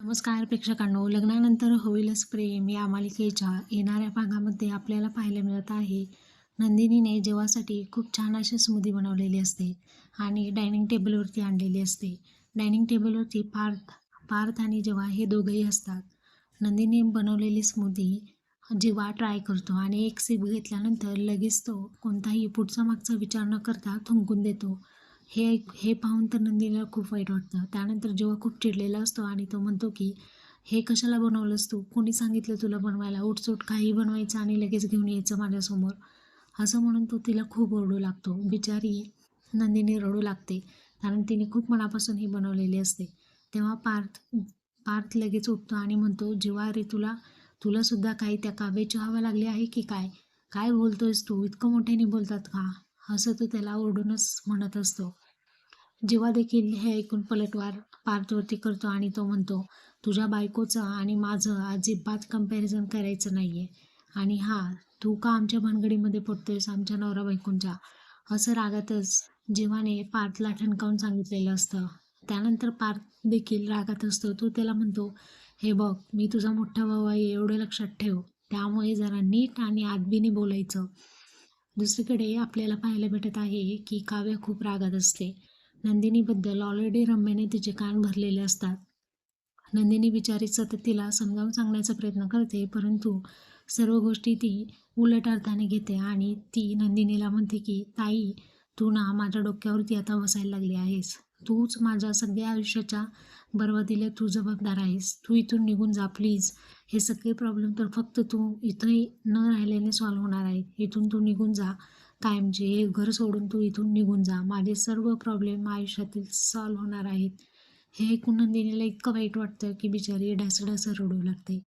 नमस्कार प्रेक्षकांनो. लग्नानंतर होईलच प्रेम या मालिकेच्या येणाऱ्या भागामध्ये आपल्याला पाहायला मिळत आहे. नंदिनीने जेवासाठी खूप छान अशी स्मूदी बनवलेली असते आणि डायनिंग टेबलवरती आणलेली असते. डायनिंग टेबलवरती पार्थ पार्थ आणि जेव्हा हे दोघंही असतात. नंदिनी बनवलेली स्मूदी जेव्हा ट्राय करतो आणि एक सिप घेतल्यानंतर लगेच तो कोणताही पुढचा मागचा विचार न करता थुंकून देतो. हे हे पाहून तर नंदिनीला खूप वाईट वाटतं. त्यानंतर जेव्हा खूप चिडलेला असतो आणि तो म्हणतो की हे कशाला बनवलंस तू? कोणी सांगितलं तुला बनवायला? उठसूट काही बनवायचं आणि लगेच घेऊन यायचं माझ्यासमोर. असं म्हणून तो तिला खूप ओरडू लागतो. बिचारी नंदिनी रडू लागते. कारण तिने खूप मनापासून ही बनवलेली असते. तेव्हा पार्थ पार्थ लगेच उठतो आणि म्हणतो जेव्हा रे तुला तुलासुद्धा काही त्या काव्याची हवा लागली आहे की काय? काय बोलतोयस तू? इतकं मोठ्याने बोलतात का? असं तो त्याला ओरडूनच म्हणत असतो. जेव्हा देखील हे ऐकून पलटवार पार्थवरती करतो आणि तो म्हणतो तुझ्या बायकोचं आणि माझं अजिबात कंपॅरिझन करायचं नाही आहे आणि हा तू का आमच्या भानगडीमध्ये पडतोयस? आमच्या नवरा बायकोंच्या. असं रागातच जीवाने पार्थला ठणकावून सांगितलेलं असतं त्यानंतर पार्थ देखील रागात असतो. तो त्याला म्हणतो हे बघ मी तुझा मोठा भाऊ आहे एवढं लक्षात ठेव. त्यामुळे जरा नीट आणि आदबीने बोलायचं. दुसरीकडे आपल्याला पाहायला भेटत आहे की काव्य खूप रागात असते. नंदिनीबद्दल ऑलरेडी रम्याने तिचे कान भरलेले असतात. नंदिनी बिचारी सतत तिला समजावून सांगण्याचा प्रयत्न करते परंतु सर्व गोष्टी ती उलट अर्थाने घेते आणि ती नंदिनीला म्हणते की ताई तू ना माझ्या डोक्यावरती आता बसायला लागली आहेस. तूच माझ्या सगळ्या आयुष्याच्या बरबादीला तू जबाबदार आहेस. तू इथून निघून जा प्लीज हे सगळे प्रॉब्लेम तर फक्त तू इथं न राहिल्याने सॉल्व्ह होणार आहे. इथून तू निघून जा. कायमचे हे घर सोडून तू इथून निघून जा. माझे सर्व प्रॉब्लेम आयुष्यातील सॉल्व्ह होणार आहेत. हे ऐकून नंदिनीला इतकं वाईट वाटतं की बिचारी ढासढासं रडू लागते.